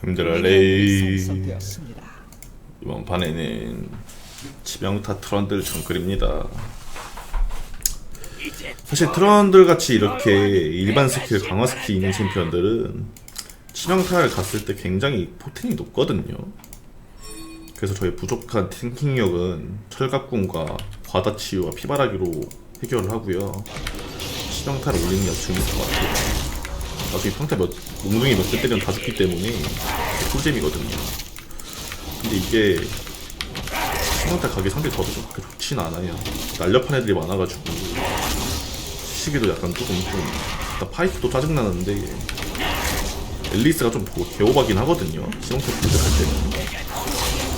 힘들어. 레이. 생성되었습니다. 이번 판에는 치명타 트런들 정글입니다. 사실 트런들 같이 이렇게 일반 스킬 강화 스킬 있는 챔피언들은 치명타를 갔을 때 굉장히 포텐이 높거든요. 그래서 저희 부족한 탱킹력은 철갑궁과 과다치유와 피바라기로 해결을 하고요. 치명타를 올리는 게 중요할 것 같아요. 나중에 평타 몇, 몽둥이 몇대 때리면 다 죽기 때문에 꿀잼이거든요. 근데 이게 치명타 가게 상대 저도 좀 그렇게 좋진 않아요. 날렵한 애들이 많아가지고 시기도 약간 조금 좀 일단 파이크도 짜증나는데 앨리스가 좀 보- 개오바긴 하거든요. 치명타 빌드 할 때는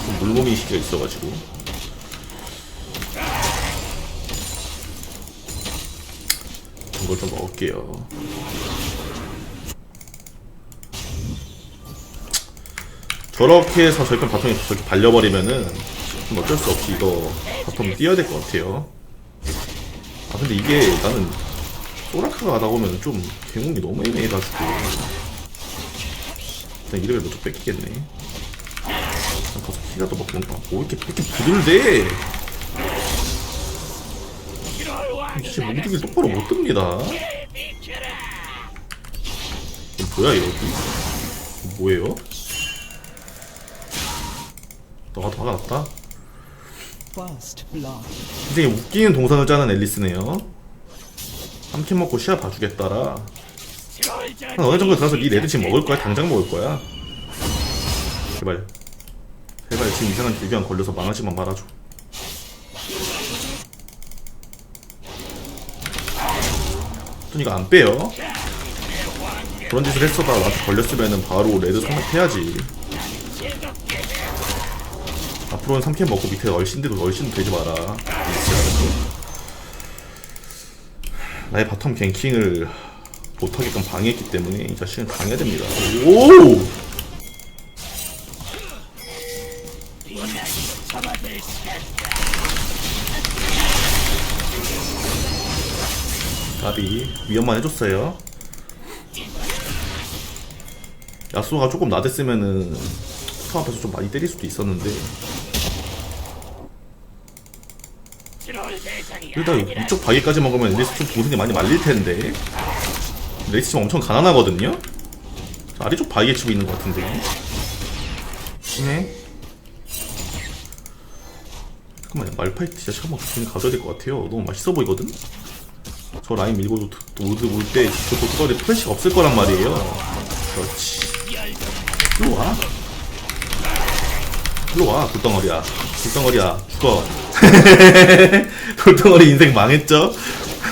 좀 물몸이 시기가 있어가지고. 이걸 좀 먹을게요 저렇게 해서 저희 편 바텀이 저렇게 발려버리면은 좀 어쩔 수 없이 이거 바텀 뛰어야 될 것 같아요. 아 근데 이게 나는 소라카가 가다 보면 좀 개몽이 너무 애매해가지고. 일단 이름을 먼저 뺏기겠네. 가서 키라도 먹고 뭔가 뭐 이렇게 이렇게 부들대? 진짜 몽둥이 똑바로 못 이거 뭐야 여기 뭐예요? 너가 더 화가 났다? 굉장히 웃기는 동선을 짜는 앨리스네요. 삼킨 먹고 시야 봐주겠다라. 한 어느 정도 들어서 니 레드 지금 먹을 거야? 당장 먹을 거야? 제발. 제발 지금 이상한 길병 걸려서 망하지만 말아줘. 또 이거 안 빼요. 그런 짓을 했어다 나한테 걸렸으면은 바로 레드 선택해야지. 앞으로는 3캠 먹고 밑에 얼씬대도 얼씬도 되지 마라. 나의 바텀 갱킹을 못하게끔 방해했기 때문에 이 자식은 강해야 됩니다. 오! 가비 위험만 해줬어요. 야수가 조금 나댔으면은 스타 앞에서 좀 많이 때릴 수도 있었는데 일단 이쪽 바위까지 먹으면 레이스 좀 동생이 많이 말릴 텐데. 레이스 지금 엄청 가난하거든요? 저 아래쪽 바위에 치고 있는 것 같은데. 심해? 잠깐만요. 말파이트 진짜 먹고 돈이 가져야 될 것 같아요. 너무 맛있어 보이거든? 저 라인 밀고 올때 저도 그거에 플래시가 없을 거란 말이에요. 그렇지. 일로 와. 일로 와 굴덩어리야. 굴덩어리야. 죽어 돌덩어리 인생 망했죠?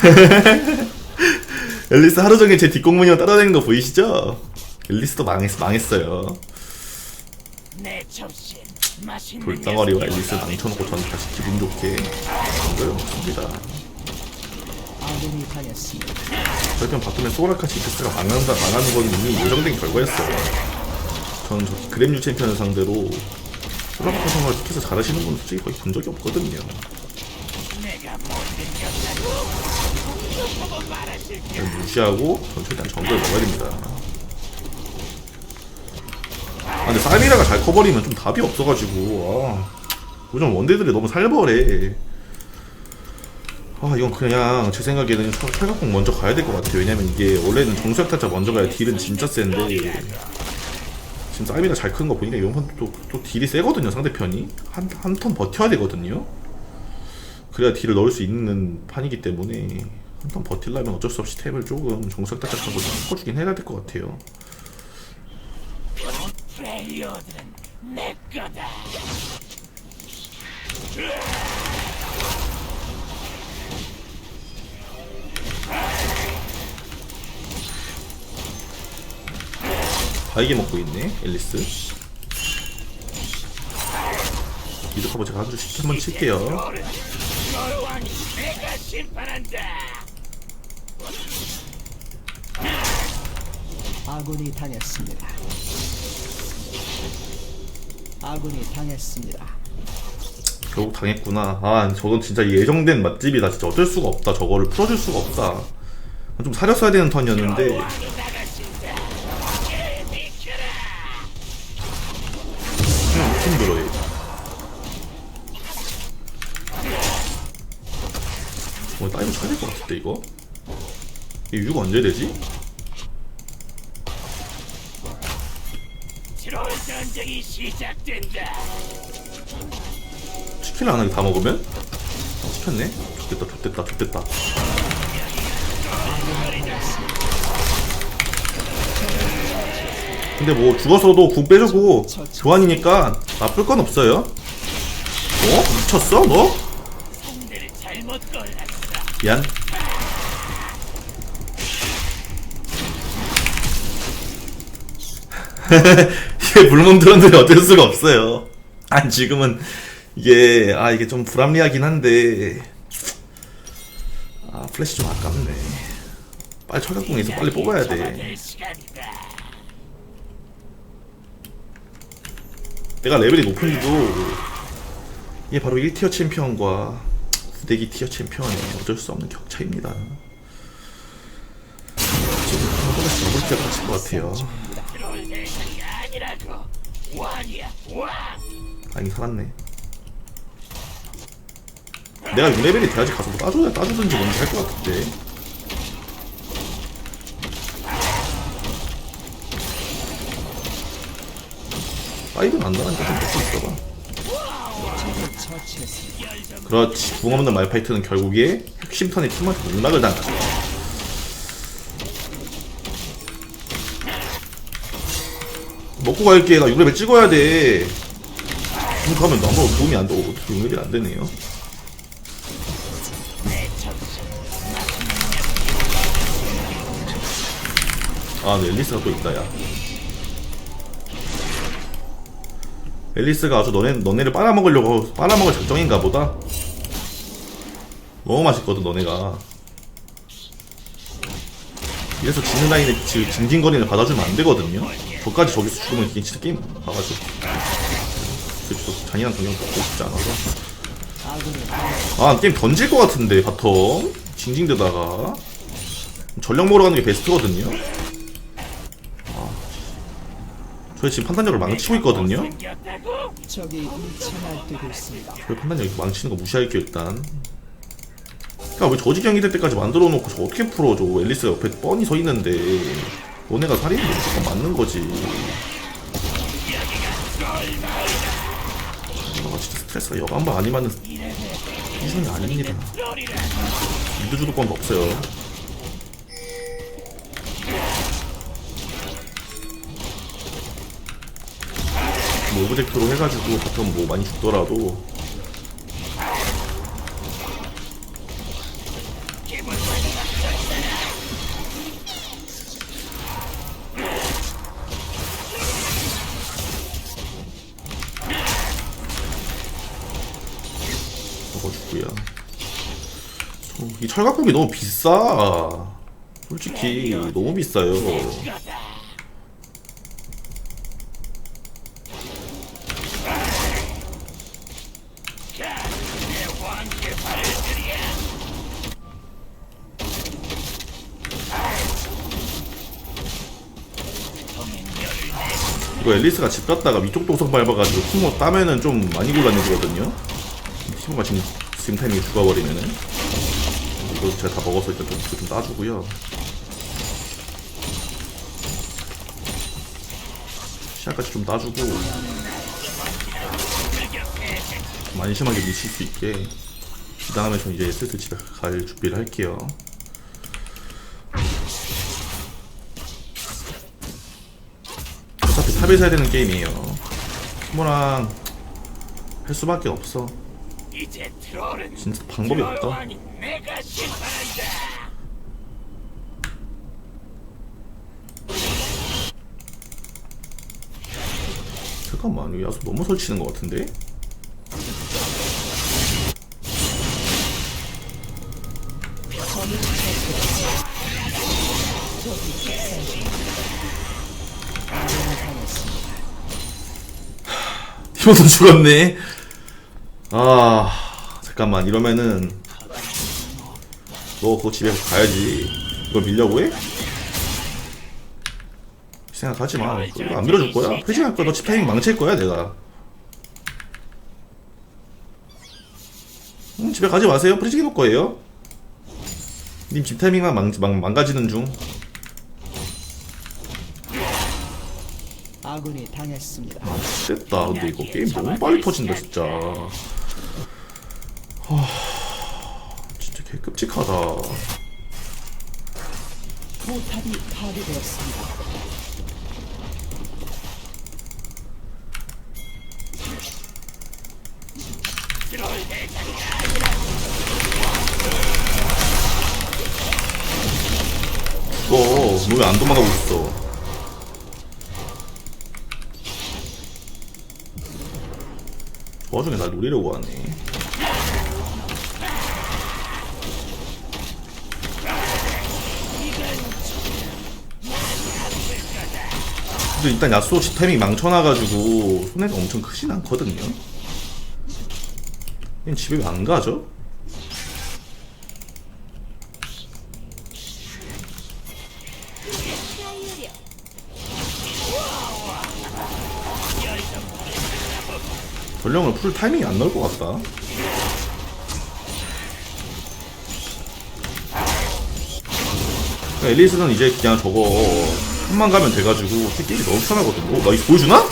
앨리스 하루 종일 제 뒷공문이만 따라다니는 거 보이시죠? 앨리스도 망했, 망했어요 돌덩어리와 앨리스 망쳐놓고 저는 다시 기분 좋게 이걸 먹습니다 아군이 당했습니다. 저편 바텀에 소라카 지크스가 망한다, 망하는 건 이미 예정된 결과였어요 저는 저 그램류 챔피언을 상대로 소라카 성을 티켓을 잘하시는 분 솔직히 거의 본 적이 없거든요 그냥 무시하고 전 최대한 정글 먹어야 됩니다. 아 근데 사이미라가 잘 커버리면 좀 답이 없어가지고 아 요즘 원딜들이 너무 살벌해. 아 이건 그냥 제 생각에는 철- 철갑공 먼저 가야 될 것 같아요. 왜냐면 이게 원래는 정수약 타자 먼저 가야 딜은 진짜 센데 지금 사이미라 잘 크는 거 보니까 이번 판또 또 딜이 세거든요 상대편이 한 한 턴 버텨야 되거든요. 그래야 딜을 넣을 수 있는 판이기 때문에 한 턴 버틸려면 어쩔 수 없이 탭을 조금 정석딱딱하고 섞어주긴 해야 될 것 같아요. 바이게 먹고 있네 앨리스. 미드 커버 제가 한줄 한번 칠게요. 아군이 당했습니다. 아군이 당했습니다. 결국 당했구나. 아 저건 진짜 예정된 맛집이다. 진짜 어쩔 수가 없다. 저거를 풀어줄 수가 없다. 좀 사렸어야 되는 턴이었는데 어, 다이브 쳐야 될 것 같은데 이거? 이 유가 언제 되지? 치킨을 안 하게 다 먹으면? 아, 시켰네? 좋됐다 좋됐다 좋됐다 근데 뭐 죽어서도 궁 빼주고 교환이니까 나쁠 건 없어요 어? 미쳤어 너? 미안 이게 불멍들었는데 어쩔 수가 없어요. 아 지금은 이게 아 이게 좀 불합리하긴 한데. 아 플래시 좀 아깝네. 빨리 철각궁에서 빨리 뽑아야 돼. 내가 레벨이 높은지도. 이게 바로 1티어 챔피언과 후 대기 티어 챔피언의 어쩔 수 없는 격차입니다 지금 하나씩 먹을 때가 같을 것 같아요. 다행히 살았네. 내가 6레벨이 돼야지 가서 뭐 따줘야 따주든지 뭔지 할 것 같은데. 사이드는 안 나가니까 좀 먹고 있어봐. 그렇지. 붕 없는 말파이트는 결국에 핵심턴의 팀한테 농락을 당하죠. 먹고 갈게. 나 6레벨 찍어야 돼. 이거 하면 너무 도움이 안 되고 6레벨 안 되네요. 아, 네, 앨리스가 또 있다, 야. 앨리스가 아주 너네, 너네를 빨아먹으려고, 빨아먹을 작정인가 보다. 너무 맛있거든, 너네가. 이래서 지는 라인에 지- 징징거리는 받아주면 안 되거든요. 저까지 저기서 죽으면 이게 진짜 게임 봐가지고. 그래서 잔인한 경영 받고 싶지 않아서. 아, 게임 던질 것 같은데, 바텀. 징징대다가. 전력 먹으러 가는 게 베스트거든요. 아, 저희 지금 판단력을 망치고 있거든요. 적이 일체 날뛰고 있습니다. 저희 판단력 망치는 거 무시할게요, 일단. 그니까 왜 저지경이 될 때까지 만들어 놓고 저 어떻게 풀어줘. 앨리스가 옆에 뻔히 서 있는데. 너네가 살인이 무조건 맞는 거지. 아, 진짜 스트레스가 여간바 아니면은 이성이 아닙니다. 미드 주도권도 없어요. 오브젝트로 해가지고 바텀 뭐 많이 죽더라도 저거 죽고요. 어, 이 철갑국이 너무 비싸. 솔직히 너무 비싸요. 이거다. 자, 내 왕께 발을 들여. 이거 앨리스가 집 갔다가 위쪽 동선 밟아가지고 티모 따면은 좀 많이 곤란해지거든요. 티모가 지금 지금 타이밍에 죽어버리면은 이거 제가 다 먹어서 일단 좀, 좀 따주고요. 시야까지 좀 따주고 좀 안심하게 미칠 수 있게 그 다음에 전 이제 슬슬 집에 갈 준비를 할게요. 탑에서 해야 되는 게임이에요. 티모랑 할 수밖에 없어. 진짜 방법이 없다. 잠깐만 야수 너무 설치는 것 같은데? 키워서 죽었네. 아 잠깐만 이러면은 너그 집에 가야지. 이걸 밀려고 해? 생각하지 마. 그거 안 밀어줄 거야. 회식할 거야. 너집 타이밍 망칠 거야 내가. 음, 집에 가지 마세요. 프리징 해볼 거예요. 님 집 타이밍만 망, 망, 망가지는 중. 아군이 당했습니다. 됐다. 근데 이거 게임 너무 빨리 터진다 진짜. 하... 진짜 개 끔찍하다. 포탑이 파괴되었습니다. 어, 너왜안 도망가고 있어? 와중에 날 노리려고 하네. 근데 일단 야스오 집 타이밍 망쳐놔가지고 손해가 엄청 크진 않거든요. 얘 집에 왜안 가죠? 전령을 풀 타이밍이 안 나올 것 같다. 그러니까 엘리스는 이제 그냥 저거 한만 가면 돼가지고 게임이 너무 편하거든. 오, 나이스 보여주나?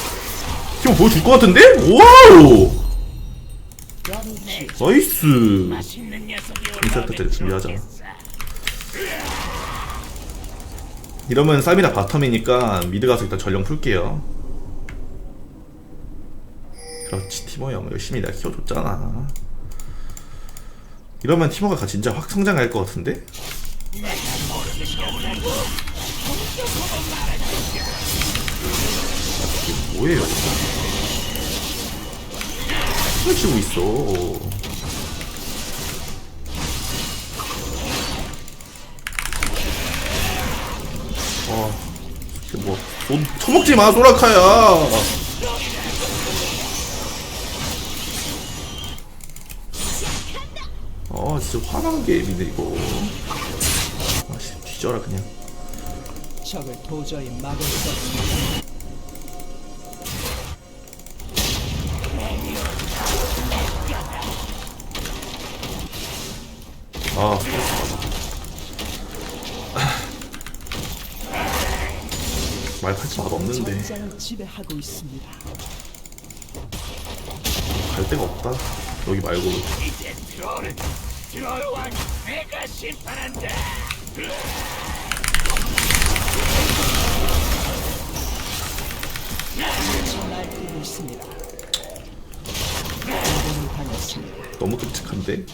지금 보여줄 것 같은데? 와우! 나이스! 때 준비하자. 이러면 쌈이라 바텀이니까 미드 가서 일단 전령 풀게요. 그렇지 티모 형 열심히 내가 키워줬잖아. 이러면 티모가 진짜 확 성장할 것 같은데? 이게 뭐예요? 뭘 치고 있어? 아, 이게 뭐, 돈 처먹지 마, 소라카야. 화난 게임이네, 이거. 아, 씨, 뒤져라, 그냥. 적을 도저히 막을 수 없습니다. 아. 말팔지 맛 없는데. 전장을 지배하고 있습니다. 갈 데가 없다. 여기 말고. 트롤 왕 내가 심판한다. 너무 끔찍한데?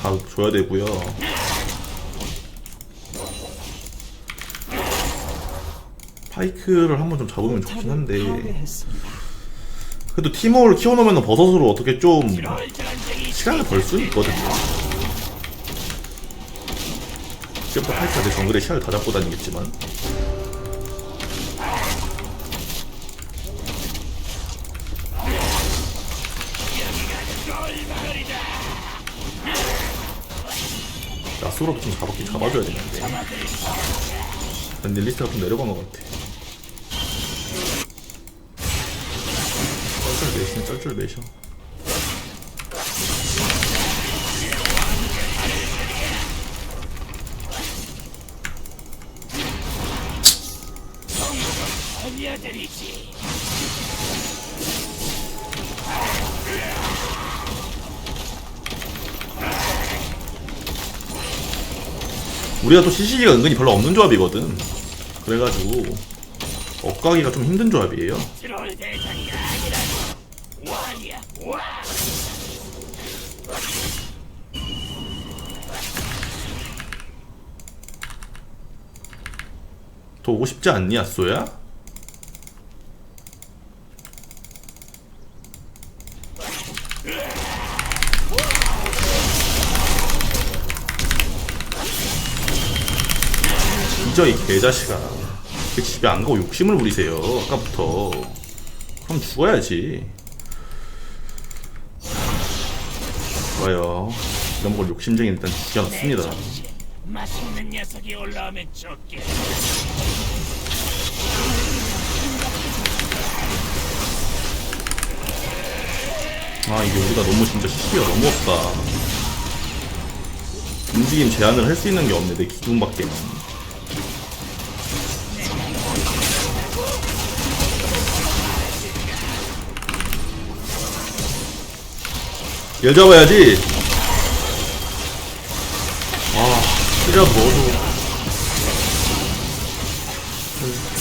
다 줘야 되고요. 파이크를 한번 좀 잡으면 좋긴 한데. 그래도 티모를 키워놓으면 버섯으로 어떻게 좀 시간을 벌 수 있거든요. 지금부터 파이크가 내 정글에 시야를 다 잡고 다니겠지만 야스로도 좀 잡았긴 잡아줘야 되는데. 근데 리스트가 좀 내려간 것 같아. 쩔쩔 매시네 쩔쩔 매셔 우리가 또 CC기가 은근히 별로 없는 조합이거든 그래가지고 엇가기가 좀 힘든 조합이에요. 더 오고 싶지 않니 아쏘야? 진짜 이 개자식아 그 집에 안 가고 욕심을 부리세요 아까부터 그럼 죽어야지 와 좋아요. 이런 걸 욕심쟁이 일단 죽여놨습니다. 맛있는 녀석이 올라오면 좋게. 아 이게 우리가 너무 진짜 CC가 너무 없다. 움직임 제한을 할 수 있는 게 없네 내 기둥밖에. 열 잡아야지. 아, 시작 먹어도.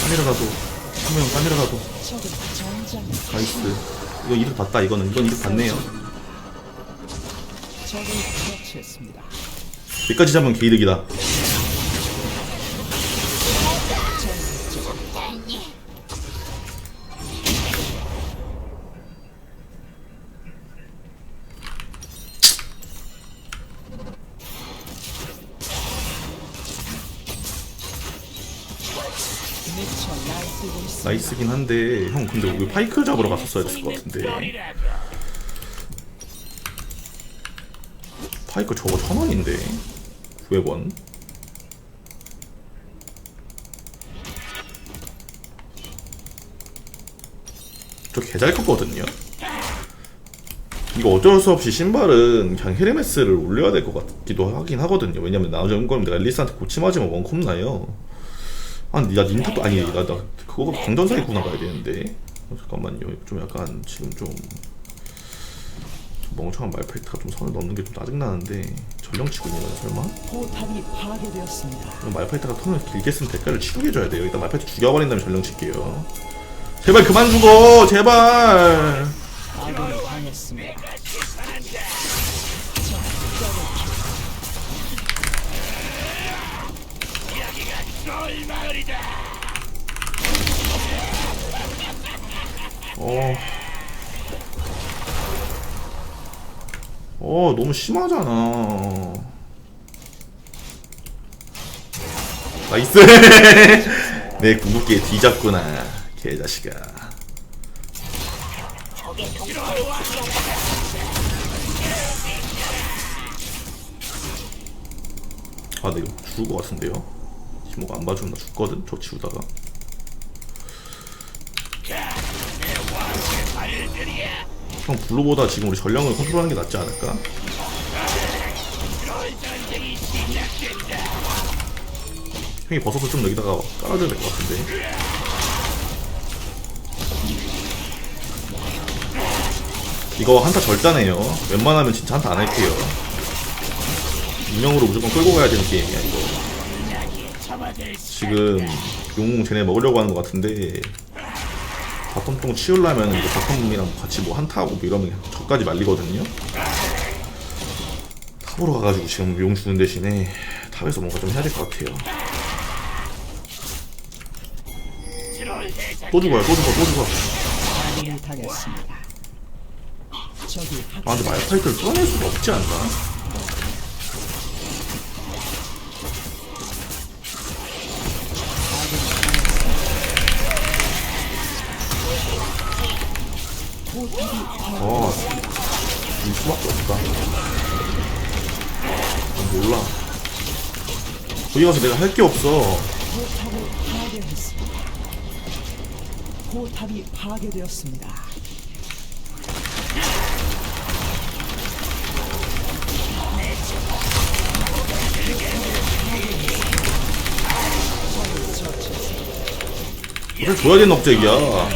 까미라가도. 한명 까미라가도. 적은 전장 나이스. 이거 이득 봤다, 이거는. 이건 이득 봤네요. 여기까지 잡으면 개이득이다. 나이스긴 한데, 형, 근데 우리 파이크 잡으러 갔었어야 됐을 것 같은데. 파이크 저거 천 원인데. 900원. 저 개잘 컸거든요. 이거 어쩔 수 없이 신발은 그냥 헤르메스를 올려야 될 것 같기도 하긴 하거든요. 왜냐면 나중에 거면 내가 릴리스한테 고침하지면 원콤 나요. 아니 나 닌탑도 아니 나, 나 그거 광전사에 구나 가야 되는데 어, 잠깐만요. 좀 약간 지금 좀 멍청한 말파이트가 좀 선을 넘는 게 좀 짜증나는데 전령 치고 있는 거야 설마? 포탑이 파괴되었습니다. 그럼 말파이트가 턴을 길게 쓴 대가를 치르게 줘야 돼요 일단 말파이트 죽여버린 다음에 전령 칠게요 제발 그만 죽어 제발 아군이 당했습니다. 쫄마을이다. 어... 어 너무 심하잖아 나이스 내 궁극기에 뒤잡구나 개자식아 아, 나 이거 죽을 것 같은데요? 지모가 안 봐주면 나 죽거든? 저 치우다가. 형, 블루보다 지금 우리 전령을 컨트롤하는 게 낫지 않을까? 형이 버섯을 좀 여기다가 깔아줘야 될 것 같은데. 이거 한타 절단해요. 웬만하면 진짜 한타 안 할게요. 운영으로 무조건 끌고 가야 되는 게임이야 이거 지금 용웅 쟤네 먹으려고 하는 것 같은데 바텀 똥 치우려면 이제 바텀이랑 같이 뭐 한타하고 뭐 이러면 저까지 말리거든요. 탑으로 가가지고 지금 용 주는 대신에 탑에서 뭔가 좀 해야 될 것 같아요. 또 죽어요 또 죽어 또 죽어. 아 근데 말파이트를 뚫어낼 수가 없지 않나? 일 수밖에 없다. 아, 몰라. 거기 가서 내가 할 게 없어. 포탑을 파괴했습니다. 포탑이 파괴되었습니다. 그래 줘야 되는 업적이야. 아,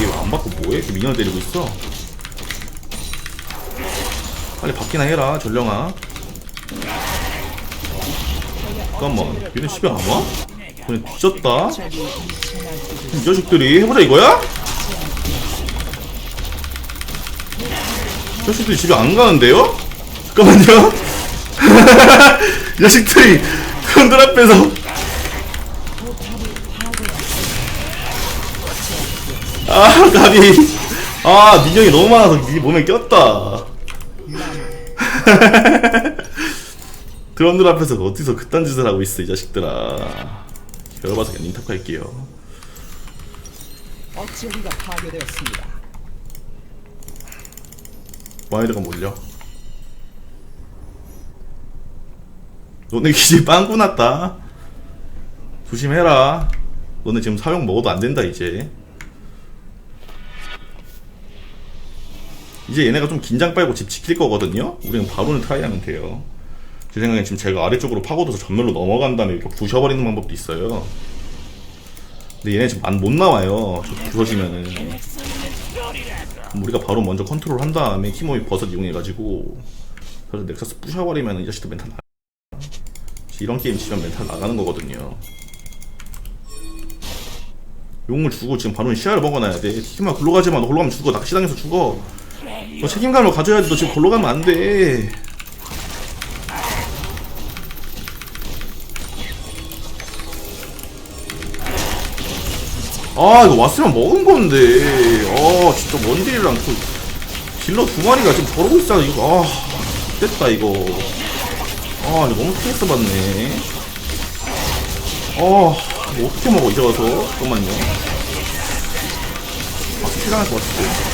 이거 안 받고 뭐해? 미녀를 때리고 있어. 빨리 받기나 해라, 전령아. 잠깐만, 얘네 집에 안 와? 그냥 뒤졌다. 이 자식들이 해보자 이거야? 이 자식들이 집에 안 가는데요? 잠깐만요. 이 자식들이 건들 앞에서 아 가비 아 민영이 너무 많아서 네 몸에 꼈다 드럼들 앞에서 그 어디서 그딴 짓을 하고 있어 이 자식들아. 열어봐서 그냥 닌탑 갈게요. 어찌 우리가 파괴되었습니다. 마이드가 몰려? 너네 이제 빵꾸 났다. 조심해라. 너네 지금 사용 먹어도 안 된다 이제. 이제 얘네가 좀 긴장 빨고 집 지킬 거거든요. 우리는 바로는 트라이하면 돼요. 제 생각엔 지금 제가 아래쪽으로 파고들어서 전멸로 넘어간 다음에 이렇게 부셔버리는 방법도 있어요. 근데 얘네 지금 안 못 나와요. 저 부서지면은. 우리가 바로 먼저 컨트롤 한 다음에 키모이 버섯 이용해가지고 그래서 넥서스 부셔버리면 이 자식도 멘탈 나. 이런 게임 치면 멘탈 나가는 거거든요. 용을 주고 지금 바로 시야를 먹어놔야 돼. 티마 글로 가지 마. 너 글로 가면 죽어. 낚시당해서 죽어. 너 책임감을 가져야지. 너 지금 글로 가면 안 돼. 아 이거 왔으면 먹은 건데. 아 진짜 원딜이랑 그 딜러 두 마리가 지금 저러고 있어. 이거 아 됐다 이거. 아 이거 너무 스트레스 받네. 아 어떻게 먹어 이제 와서? 잠깐만요. 아 스킬 당할 것 같아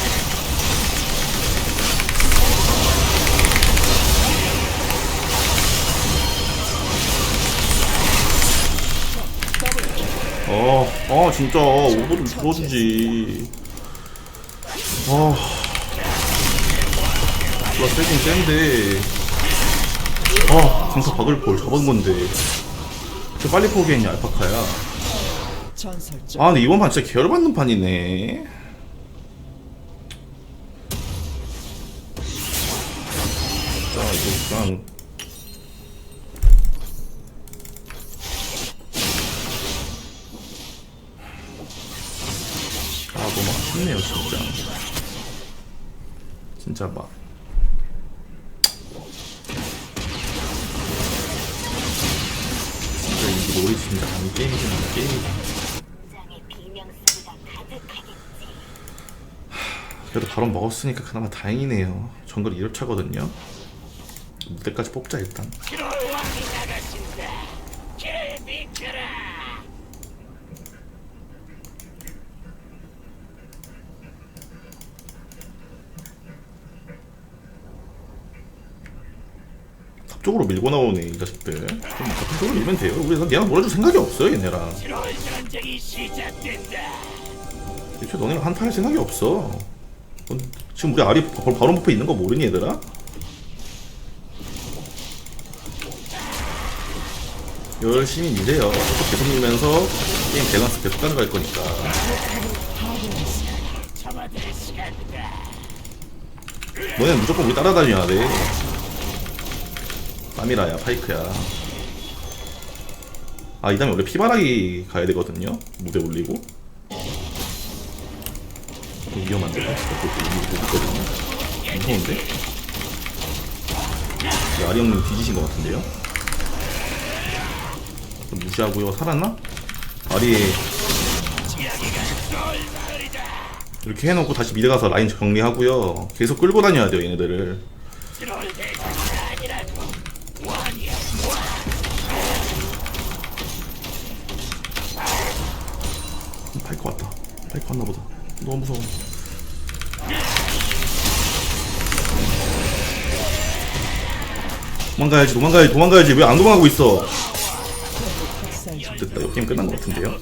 어, 아 진짜 오버 좀 줄어주지. 아, 몰라 세긴 센데. 아, 강타 박을 걸 잡은 건데. 저 빨리 포기했냐 알파카야. 아, 근데 이번 판 진짜 계열받는 판이네. 자, 이거 그냥 진짜 막 진짜 이 롤이 진짜 안 게임이긴 안 게임이다. 그래도 바로 먹었으니까 그나마 다행이네요. 정글 2렙차거든요. 무대까지 뽑자 일단 트롤 왕이 나가신다. 개 비켜라. 탑 쪽으로 밀고 나오네 이 자식들 그럼 탑쪽으로 밀면 돼요 우리 얘랑 놀아줄 생각이 없어요 얘네랑. 애초에 너네랑 한타 할 생각이 없어 넌 지금 우리 바- 바로 목표 있는 거 모르니 얘들아? 열심히 밀래요 계속 밀면서 게임 밸런스 계속 가져갈 거니까. 너네는 무조건 우리 따라다녀야 돼 까미라야 파이크야. 아 이 다음에 원래 피바라기 가야 되거든요? 무대 올리고. 좀 위험한데 그것도 있거든요. 무서운데? 이 아리 형님 뒤지신 것 같은데요? 좀 무시하고요. 살았나? 아리 이렇게 해놓고 다시 미드 가서 라인 정리하고요. 계속 끌고 다녀야 돼요 얘네들을 왔나 보다. 너무 무서워. 도망가야지, 도망가야지, 도망가야지. 왜 안 도망가고 있어? 됐다, 이 게임 끝난 것 같은데요?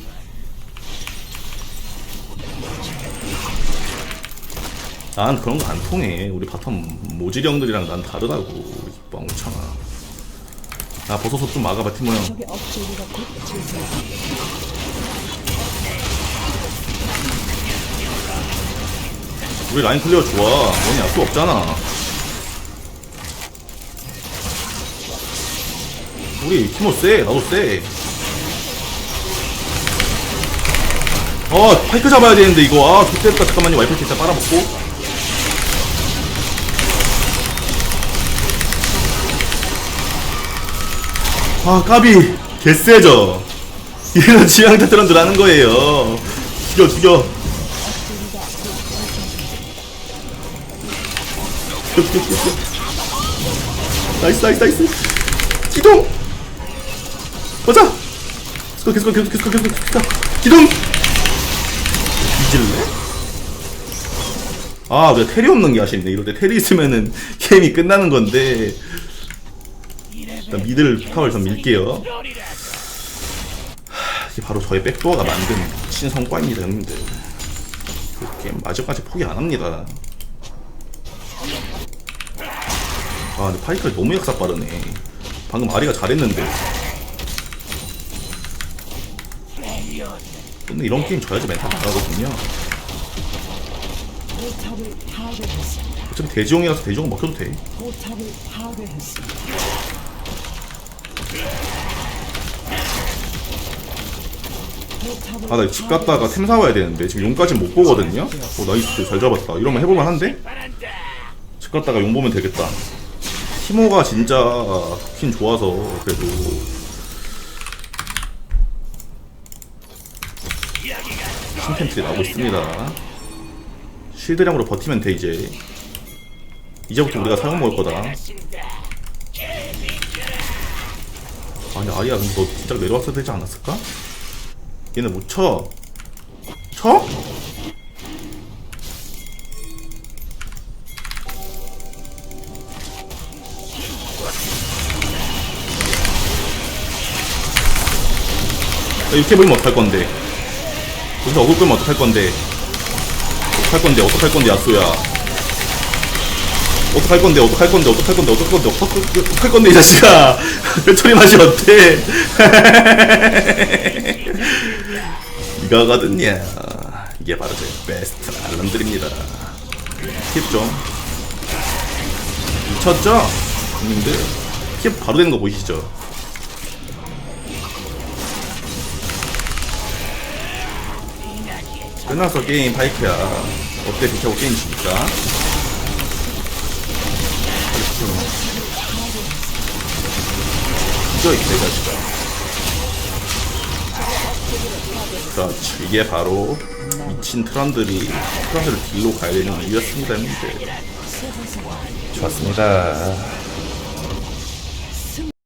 난 그런 거 안 통해. 우리 바텀 모질형들이랑 난 다르다고. 이 뻥청아. 아, 버섯옷 좀 막아봐, 팀모 형. 우리 라인 클리어 좋아. 너네 약수 없잖아. 우리 티모 세. 나도 세. 어, 파이크 잡아야 되는데, 이거. 아, 좋겠다. 잠깐만요. 와이프 진짜 빨아먹고. 아, 까비. 개쎄죠? 이런 지향자들은 하는 거예요. 죽여, 죽여. 나이스 나이스 나이스 기동 보자 계속 계속 계속 계속 계속 계속 기동 뒤질래? 아 내가 테리 없는 게 아쉽네 이럴 때 테리 있으면은 게임이 끝나는 건데 일단 미들 타워를 좀 밀게요. 하, 이게 바로 저의 백도어가 만든 미친 성과입니다, 형님들. 그 게임 마지막까지 포기 안 합니다. 아, 근데 파이크가 너무 역사 빠르네. 방금 아리가 잘했는데. 근데 이런 게임 져야지 멘탈 나가거든요. 어차피 대지용이라서 대지용 먹혀도 돼. 아, 나 집 갔다가 템 사와야 되는데 지금 용까지 못 보거든요. 오, 나이스 잘 잡았다. 이러면 해볼만 한데? 집 갔다가 용 보면 되겠다. 티모가 진짜 좋긴 좋아서 그래도 신템트리 나오고 있습니다. 실드량으로 버티면 돼 이제. 이제부터 우리가 사용 먹을 거다. 아니 아리야 근데 너 진짜 내려왔어야 되지 않았을까? 얘네 못 쳐. 쳐? 이렇게 보이면 어떡할 건데? 여기서 어글 끌면 어떡할 건데? 어떡할 건데? 어떡할 건데, 야수야? 어떡할 건데? 어떡할 건데? 어떡할 건데? 어떡할 건데? 어떡할 건데? 어떡할 건데, 이 자식아? 배터리 맛이 어때? 이거 하거든요. 이게 바로 제 베스트 알람들입니다. 팁 좀. 미쳤죠? 형님들? 팁 바로 되는 거 보이시죠? 끝났어 게임 파이크야. 어때 비켜고 게임 주니까. 이거 이 대가지가. 그렇지 이게 바로 미친 트런들이 트런들을 딜로 가야 되는 이유였습니다 형님들 좋았습니다